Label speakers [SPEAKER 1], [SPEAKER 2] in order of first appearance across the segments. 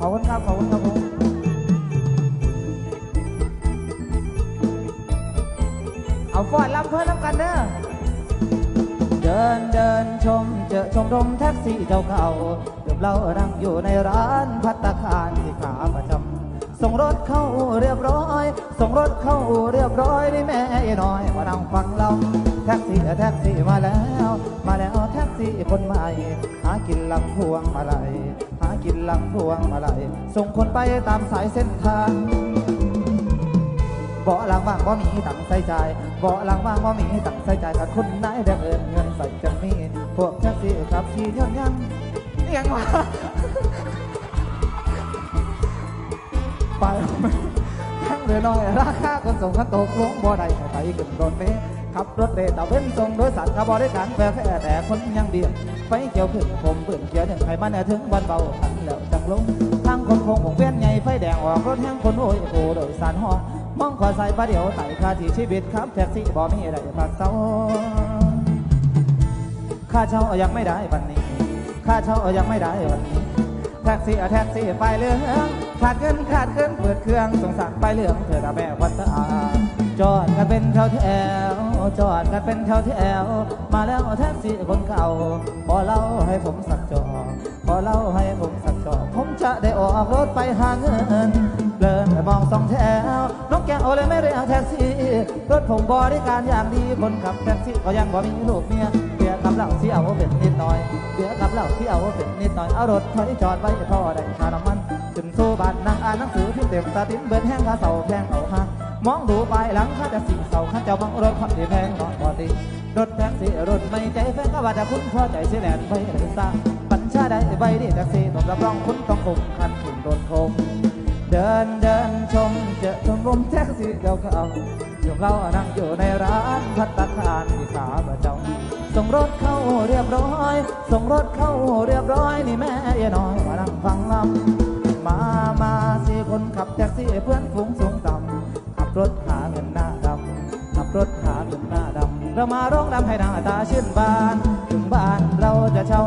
[SPEAKER 1] ขอบคุณครับ ขอบคุณครับผมเอาฟอดรับเพื่อนรับกันเด้อเดินเดินชมเจอชมรมแท็กซี่เจ้าเก่าเกือบเรานั่งอยู่ในร้านพัตตาคารที่ขาประจำส่งรถเข้าเรียบร้อย ส่งรถเข้าเรียบร้อยนี่แม่น้อยมานั่งฟังเราแท็กซี่แท็กซี่มาแล้ว มาแล้วแท็กซี่คนใหม่หากินลำพวงมาลัย กินหลำพวงมาลัยส่งคนไปตามสายเส้นทางเบาหลังว่างว่ามีตังค์ใส่ใจเบาหลังว่างว่ามีตังค์ใส่ใจายกับคนไหนแดงเอินเงินใส่จะมีพวกแท็กซี่ครับขี่ย้อนยังเอียงวะไปทั้งเรือน้อยราคาคนส่งขันตกลงบ่ได้ไปขึ้นรถเม ขับรถเรตาเว้นส่งโดยสารกับบริการแฟร์แค่แต่คนยังเดียมไฟเกี่ยวขึ้นผมเปื่นเกี่ยวหนึ่งไขมันถึงวันเบาขันแล้วจังลงทางคนคงวงเวียนใหญ่ไฟแดงออกรถแห้งคนโอยโอโดยสารห้องมองขวาใส่ประเดี๋ยวไต่ค่าที่ชีวิตครับแท็กซี่บ่มีอะไรพักเศร้าค่าเช่ายังไม่ได้วันนี้ค่าเช่ายังไม่ได้วันนี้แท็กซี่แท็กซี่ไปเรื่องขาดเงินขาดเงินเปิดเครื่องสงสารไปเรื่องเถิดอะแม่วันตาจอดกันเป็นแถวแถว จอดกันเป็นแถวแถวมาแล้วแท็กซี่คนเก่าขอเล่าให้ผมสักจอขอเล่าให้ผมสักจอผมจะได้ออกรถไปหาเงินเดินไปมองสองแถวน้องแก้วเลยไม่เรียกแท็กซี่รถผมบริการอย่างดีคนขับแท็กซี่ก็ยังบ่มีลูกเมียเบียร์กับเหล้าที่เอาเป็นนิดหน่อยเบียร์กับเหล้าที่เอาเป็นนิดหน่อยเอารถถอยจอดไว้พอได้ค่าน้ำมันขึ้นสู่บ้านนั่งอ่านหนังสือพิมพ์เต็มตาติ้นเบิดแห้งกาเสาแพงเอาหา มองดูไปหลังข้าจะสิ่งเสาข้าเจ้าบังรถขับที่แพงนอนบ่ติรถแท็กซี่รถไม่ใจแฟนก็ว่าจะคุณพอใจเสียแลนไปเลยซะปัญชาได้ใบดีแท็กซี่ต้องรับรองคุณต้องคงคันขึ้นรถคงเดินเดินชมเจอชมรมแท็กซี่เก่าเก่าๆอยู่เรานั่งอยู่ในร้านพัตตาคารที่ขาประจำส่งรถเข้าเรียบร้อย ส่งรถเข้าเรียบร้อยนี่แม่ยายน้อยมานั่งฟังลำมามาสีคนขับแท็กซี่เพื่อนฝูงสูงต่ รถหาเงินหน้าดำขับรถหาเงินหน้าดำเรามาร้องรำให้หน้าตาชื่นบาน ถึงบ้านเราจะเช่า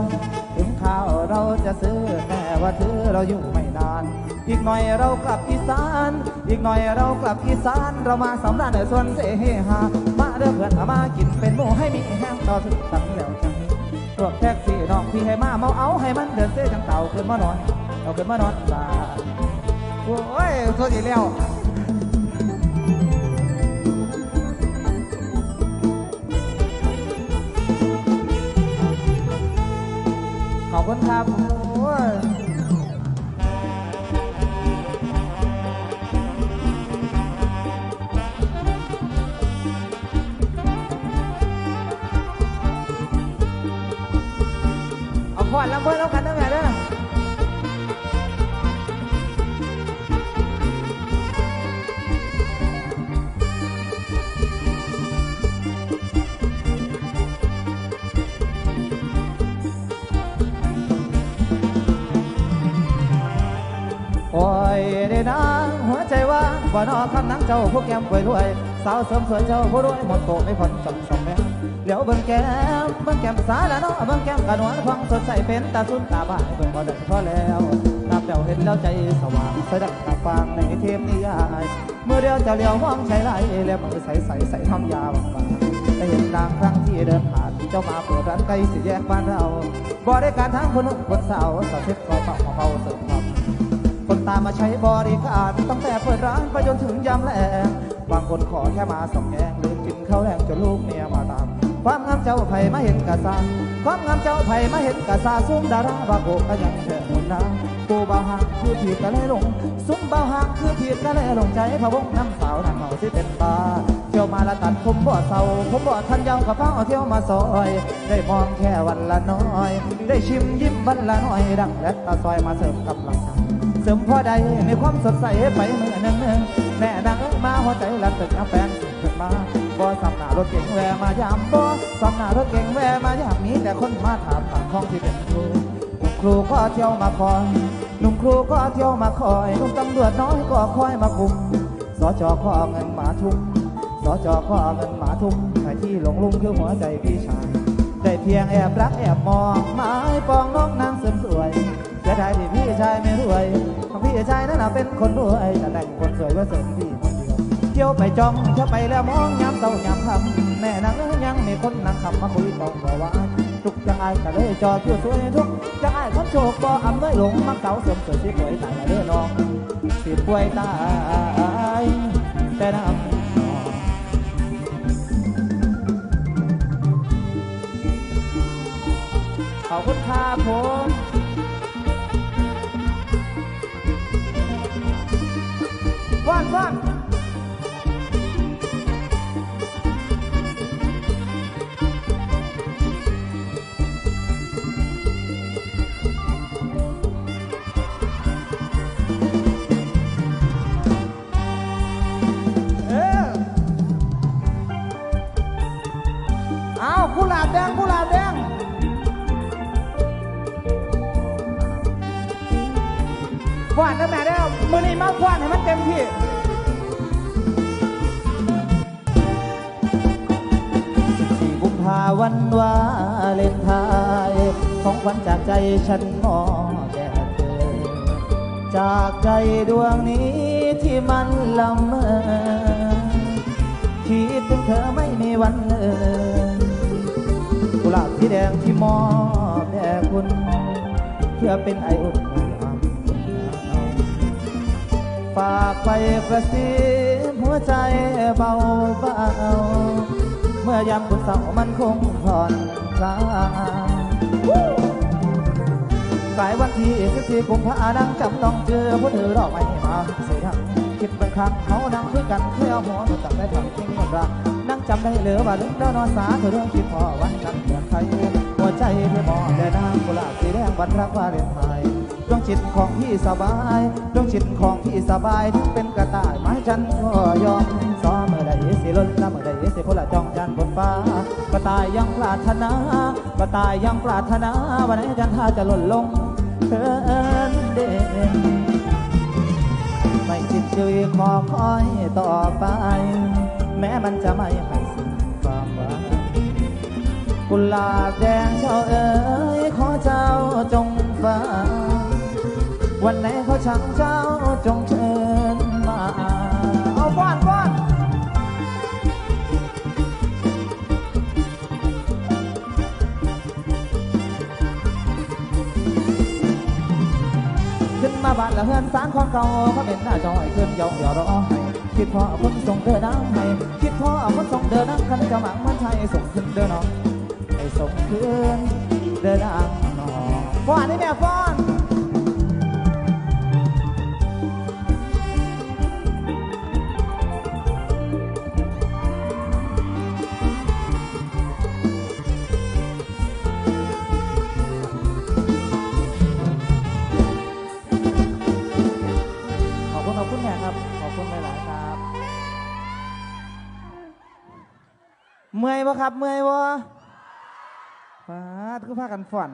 [SPEAKER 1] ถึงข้าวเราจะซื้อแค่ว่าถือเราอยู่ไม่นาน อีกหน่อยเรากลับอีสาน อีกหน่อยเรากลับอีสาน เรามาสำราญในส่วนเสหามาเด้อเพื่อนมากินเป็นหมูให้มีแห้งต่อถึงตังแล้วจังนี้พวกแท็กซี่น้องพี่ให้มาเมาเอาให้มันเดินเส้จังเต่าขึ้นมานอนเอาขึ้นมานอนบ้าโอ้ยโทษอีแล้ว ขอบคุณครับโอ้ยเอาขวดแล้วเพื่อนแล้วกันนะแม่เด้อ บ่นอคำนังเจ้าผู้แก้มป่วยรวยสาวเสริมสวยเจ้าผู้รวยหมดโตไม่ผ่อนจำสองแม่เหลียวเบิ่งแก้มเบิ่งแก้มสาละเนาะเบิ่งแก้มกระนวลพองสดใสเป็นตาสุนตาบ้านเบิ่งบ่ได้พอแล้วนับเจ้าเห็นแล้วใจสว่างใสดังตาฟางในเทพนิยายเมื่อเดียวจะเลี้ยวมองใช้ไหลแล้วมือใสใสใสทำยาบางได้เห็นนางครั้งที่เดินผ่านเจ้ามาเปิดร้านไก่สี่แยกบ้านเราบ่ได้การทั้งคนหนุ่มคนสาวสาวเช็ดคอยเป่าเป่าเสิร์ฟ คนตามมาใช้บริการตั้งแต่เปิดร้านไปจนถึงยามแลงบางคนขอแค่มาสองแกงลืมกินข้าวแรงจนลูกเมียมาตาม ความงามเจ้าไผ่มาเห็นกะซาความงามเจ้าไผ่มาเห็นกะซาซุ้มดาราบาโกก็ยังเธอหมุนนาปูบาหางคือผิดกะเลยลงซุ้มเบาหางคือผิดกะเลยลงใจพะวงน้ำสาวนั่งเมาที่เป็นบาเที่ยวมาละตัดผมบ่เศร้าผมบ่ทันยาวกับเฝ้าเที่ยวมาซอย ได้มองแค่วันละน้อย ได้ชิมยิ้มวันละน้อยดังและตาซอยมาเสริมกำลังใจ เสริมพอใดมีความสดใสไปเมื่อหนึ่งแม่นางเอ้มาหัวใจลันตึกน้ำแฟนขึ้นมาบ่สำหน้ารถเก่งแวมายามบ่สำหน้ารถเก่งแวมายามมีแต่คนมาถามต่างห้องที่เป็นครูครูก็เที่ยวมาคอยหนุ่มครูก็เที่ยวมาคอยหนุ่มตำรวจน้อยก็คอยมาคุมสจขอเงินมาทุ่มสจขอเงินมาทุ่มใครที่หลงลุงคือหัวใจพี่ชายได้เพียงแอบรักแอบมองไม้ปองน้องนางเสริมสวยเสียดายที่พี่ชายไม่รวย เป็นคนรวยแต่แต่งคนสวยว่าเสริมพี่คนเดียวเที่ยวไปจ้องเที่ยวไปแล้วมองยามเศร้ายามคำแม่นางยังมีคนนางคำมาคุยต้องบอกว่าทุกจังไอ้ก็เลยจอดอยู่สวยทุกจังไอ้คนโชคบ่อำนวยหลงมักเก่าเสริมสวยสิป่วยตายละเด้อน้องสิป่วยตายแต่น้ำนองขอบคุณครับผม ฟาดนะแม่ได้อมือนี้มาฟาดให้มันเต็มที่14กุมภาวันวาเลนไทน์ของขวัญจากใจฉันมอบแด่เธอ จากใจดวงนี้ที่มันละเมอคิดถึงเธอไม่มีวันเอ่ยกุหลาบสีแดงที่มอบแด่คุณเพื่อเป็นไออุ่นากไปกระซิบหัวใจเบาเบาเมื่อยามคุณเศร้ามันคงผ่อนคลายสายวันที่14กุมภานังจำต้องเจอผู้เธอดอกไม้มาเสียงคิดบางครั้งเขานั่งคุยกันเคยเอาหัวมาจับได้ทำจริงกับรักนั่งจำได้เหลือว่าลืมแล้วนอนสาเธอเรื่องคิดพอวันนั้นเดือนไทยหัวใจที่มองแต่นางกุหลาบสีแดงวันรักว่าเรียนไทย ดวงจิตของพี่สบายดวงจิตของพี่สบายถึงเป็นกระต่ายไม้ฉันก็ยอมซ้อมเมื่อใดสิล้นละเมื่อใดสิพละจ้องจันบนฟ้ากระต่ายยังปรารถนากระต่ายยังปรารถนาวันไหนจันทราจะหล่นลงเธอเด่นไม่สิ้นชีวิตขอคอยต่อไป แม้มันจะไม่ให้สิ้นความหวังกุหลาบแดงเจ้าเอ๋ยขอเจ้าจงฟัง วันไหนเขาชักเจ้าจงเชิญมา เอาป้อนป้อนขึ้นมาบ้านละเฮือนสารของเก่าเขาเป็นหน้าจอยเคลื่อนยองอย่ารอให้คิดพอเอาคนส่งเดินน้ำให้คิดพอเอาคนส่งเดินน้ำคันกระหมังมันไทยส่งขึ้นเดินน้องให้ส่งขึ้นเดินน้ำน้อฟ้อนนี่แม่ฟ้อน เมื่อยวะครับ เมื่อยวะฟาดคือพากันฝัน